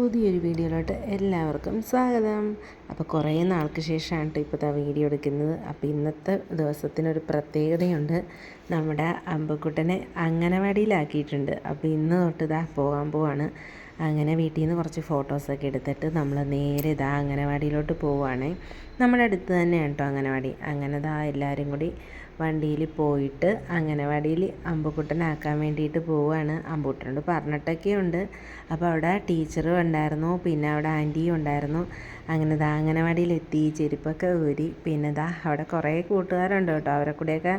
പുതിയൊരു വീഡിയോയിലോട്ട് എല്ലാവർക്കും സ്വാഗതം. അപ്പോൾ കുറേ നാൾക്ക് ശേഷമാണ് കേട്ടോ ഇപ്പോൾ ആ വീഡിയോ എടുക്കുന്നത്. അപ്പോൾ ഇന്നത്തെ ദിവസത്തിനൊരു പ്രത്യേകതയുണ്ട്. നമ്മുടെ അമ്പക്കുട്ടനെ അംഗനവാടിയിലാക്കിയിട്ടുണ്ട്. അപ്പോൾ ഇന്ന് തൊട്ട് ഇതാ പോകാൻ പോവാണ്. അങ്ങനെ വീട്ടിൽ നിന്ന് കുറച്ച് ഫോട്ടോസൊക്കെ എടുത്തിട്ട് നമ്മൾ നേരെ ഇതാ അംഗനവാടിയിലോട്ട് പോവുകയാണേ നമ്മുടെ അടുത്ത് തന്നെയാണ് കേട്ടോ അംഗനവാടി. അങ്ങനെ ഇതാ എല്ലാവരും കൂടി വണ്ടിയിൽ പോയിട്ട് അംഗനവാടിയിൽ അമ്പുക്കുട്ടനാക്കാൻ വേണ്ടിയിട്ട് പോവുകയാണ് അമ്പുട്ടനോട് പറഞ്ഞിട്ടൊക്കെ ഉണ്ട്. അപ്പോൾ അവിടെ ടീച്ചറും ഉണ്ടായിരുന്നു. പിന്നെ അവിടെ ആന്റിയും ഉണ്ടായിരുന്നു. അങ്ങനെ ദാ അംഗനവാടിയിലെത്തി ചെരുപ്പൊക്കെ ഊരി. പിന്നെ ദാ അവിടെ കുറേ കൂട്ടുകാരുണ്ട് കേട്ടോ അവരെ കൂടെയൊക്കെ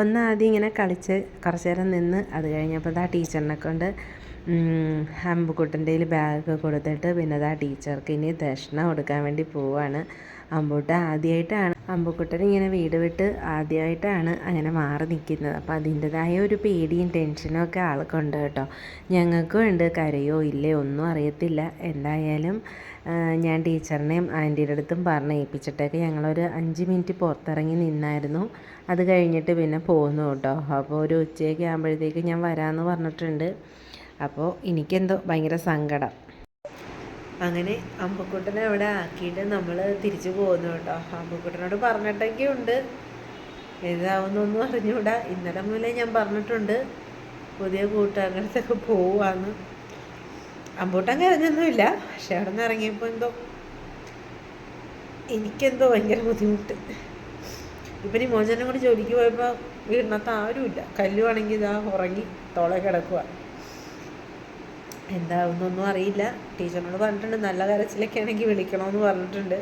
ഒന്ന് ആദ്യം ഇങ്ങനെ കളിച്ച് കുറച്ച് നേരം നിന്ന് അത് കഴിഞ്ഞപ്പോൾ ദാ ടീച്ചറിനെ കൊണ്ട് അമ്പുക്കുട്ടന്റെ ബാഗൊക്കെ കൊടുത്തിട്ട് പിന്നെ അതാ ടീച്ചർക്ക് ഇനി ദക്ഷിണ കൊടുക്കാൻ വേണ്ടി പോവാണ്. അമ്പൂട്ട ആദ്യമായിട്ടാണ് അമ്പുക്കുട്ടൻ ഇങ്ങനെ വീട് വിട്ട് ആദ്യമായിട്ടാണ് അങ്ങനെ മാറി നിൽക്കുന്നത്. അപ്പോൾ അതിന്റെതായ ഒരു പേടിയും ടെൻഷനും ഒക്കെ ആൾക്കുണ്ട് കേട്ടോ. ഞങ്ങൾക്കും ഉണ്ട്. കരയോ ഇല്ലേ ഒന്നും അറിയത്തില്ല. എന്തായാലും ഞാൻ ടീച്ചറിനെയും ആന്റിയുടെ അടുത്തും പറഞ്ഞ് ഏൽപ്പിച്ചിട്ടൊക്കെ ഞങ്ങളൊരു അഞ്ച് മിനിറ്റ് പുറത്തിറങ്ങി നിന്നായിരുന്നു. അത് കഴിഞ്ഞിട്ട് പിന്നെ പോന്നു കേട്ടോ. അപ്പോൾ ഒരു ഉച്ചയൊക്കെ ആകുമ്പോഴത്തേക്ക് ഞാൻ വരാമെന്ന് പറഞ്ഞിട്ടുണ്ട്. അപ്പോൾ എനിക്കെന്തോ ഭയങ്കര സങ്കടം. അങ്ങനെ അമ്പക്കുട്ടനെ അവിടെ ആക്കിയിട്ട് നമ്മൾ തിരിച്ചു പോകുന്നു കേട്ടോ. അമ്പക്കുട്ടനോട് പറഞ്ഞിട്ടൊക്കെ ഉണ്ട്. ഏതാവുന്നൊന്നും അറിഞ്ഞൂടാ. ഇന്നലെ മുതലേ ഞാൻ പറഞ്ഞിട്ടുണ്ട്. പുതിയ കൂട്ടുകാരടുത്തൊക്കെ പോവാന്ന്. അമ്പൂട്ടൻ കരഞ്ഞൊന്നുമില്ല. പക്ഷെ അവിടെ നിന്ന് ഇറങ്ങിയപ്പോൾ എന്തോ എനിക്കെന്തോ ഭയങ്കര ബുദ്ധിമുട്ട്. ഇപ്പം ഈ മോചനം കൂടി ജോലിക്ക് പോയപ്പോൾ വീടിനകത്ത് ആരുമില്ല. കല്ലുവാണെങ്കിൽ ഇതാ ഉറങ്ങി തോളെ കിടക്കുക എന്താവുന്നൊന്നും അറിയില്ല. ടീച്ചറിനോട് പറഞ്ഞിട്ടുണ്ട് നല്ല കരച്ചിലൊക്കെ ആണെങ്കിൽ വിളിക്കണമെന്ന് പറഞ്ഞിട്ടുണ്ട്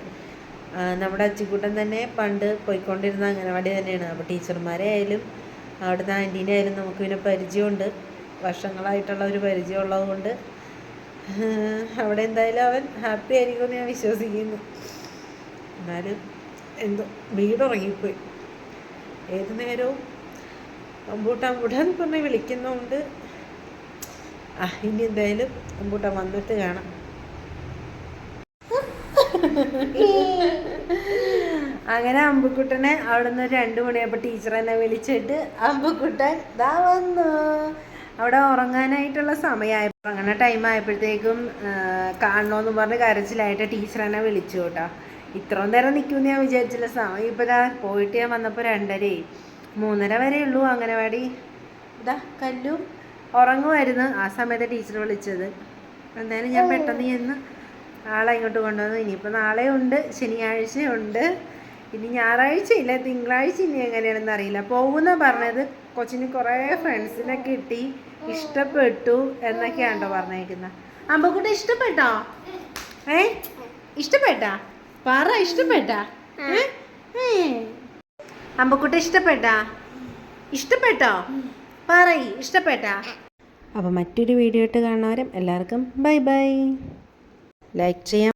നമ്മുടെ അച്ചിക്കുട്ടൻ തന്നെ പണ്ട് പോയിക്കൊണ്ടിരുന്ന അംഗനവാടി തന്നെയാണ്. അപ്പോൾ ടീച്ചർമാരെ ആയാലും അവിടുത്തെ ആന്റീനെ ആയാലും നമുക്ക് പിന്നെ പരിചയമുണ്ട്. വർഷങ്ങളായിട്ടുള്ള ഒരു പരിചയമുള്ളതുകൊണ്ട്. അവിടെ എന്തായാലും അവൻ ഹാപ്പി ആയിരിക്കുമെന്ന് ഞാൻ വിശ്വസിക്കുന്നു. എന്നാലും എന്തോ വീടുറങ്ങിപ്പോയി ഏത് നേരവും അമ്പൂട്ടാമ്പൂട്ടാന്ന് പറഞ്ഞ് വിളിക്കുന്നതുകൊണ്ട് ആ ഇനി എന്തായാലും അമ്പൂട്ടൻ വന്നിട്ട് കാണാം. അങ്ങനെ അമ്പുക്കുട്ടനെ അവിടെ നിന്ന് രണ്ട് മണിയായപ്പോൾ ടീച്ചർ എന്നെ വിളിച്ചിട്ട് അമ്പുക്കുട്ടൻ ദാ വന്നു. അവിടെ ഉറങ്ങാനായിട്ടുള്ള സമയമായപ്പോൾ അങ്ങനെ ടൈം ആയപ്പോഴത്തേക്കും കാണണമെന്ന് പറഞ്ഞ് കരച്ചിലായിട്ട് ടീച്ചർ എന്നെ വിളിച്ചു കേട്ടോ. ഇത്രയും നേരം നിൽക്കുമെന്ന് ഞാൻ വിചാരിച്ചില്ല. സമയം ഇപ്പോൾ ഇതാ പോയിട്ട് ഞാൻ വന്നപ്പോൾ രണ്ടരയായി. മൂന്നര വരെ ഉള്ളൂ അങ്ങനെ വേടി ഇതാ കല്ലും. ഉറങ്ങുമായിരുന്നു. ആ സമയത്ത് ടീച്ചർ വിളിച്ചത്. എന്തായാലും ഞാൻ പെട്ടെന്ന് ചെന്ന് ആളെ ഇങ്ങോട്ട് കൊണ്ടുവന്നു. ഇനിയിപ്പോൾ നാളെ ഉണ്ട് ശനിയാഴ്ച ഉണ്ട് ഇനി ഞായറാഴ്ച ഇല്ല തിങ്കളാഴ്ച ഇനി എങ്ങനെയാണെന്ന് അറിയില്ല. പോകുന്ന പറഞ്ഞത് കൊച്ചിന് കുറേ ഫ്രണ്ട്സിനെ കിട്ടി ഇഷ്ടപ്പെട്ടു എന്നൊക്കെയാണോ പറഞ്ഞേക്കുന്നത് അമ്പക്കുട്ടി ഇഷ്ടപ്പെട്ടോ? ഏ? ഇഷ്ടപ്പെട്ടാ? പറ ഇഷ്ടപ്പെട്ടാ? അമ്പക്കുട്ടി ഇഷ്ടപ്പെട്ടാ? ഇഷ്ടപ്പെട്ടോ? പറയ് ഇഷ്ടപ്പെട്ട? അപ്പോൾ മറ്റൊരു വീഡിയോ ഇട്ട് കാണുന്നവരും എല്ലാവർക്കും ബൈ ബൈ. ലൈക്ക് ചെയ്യാം.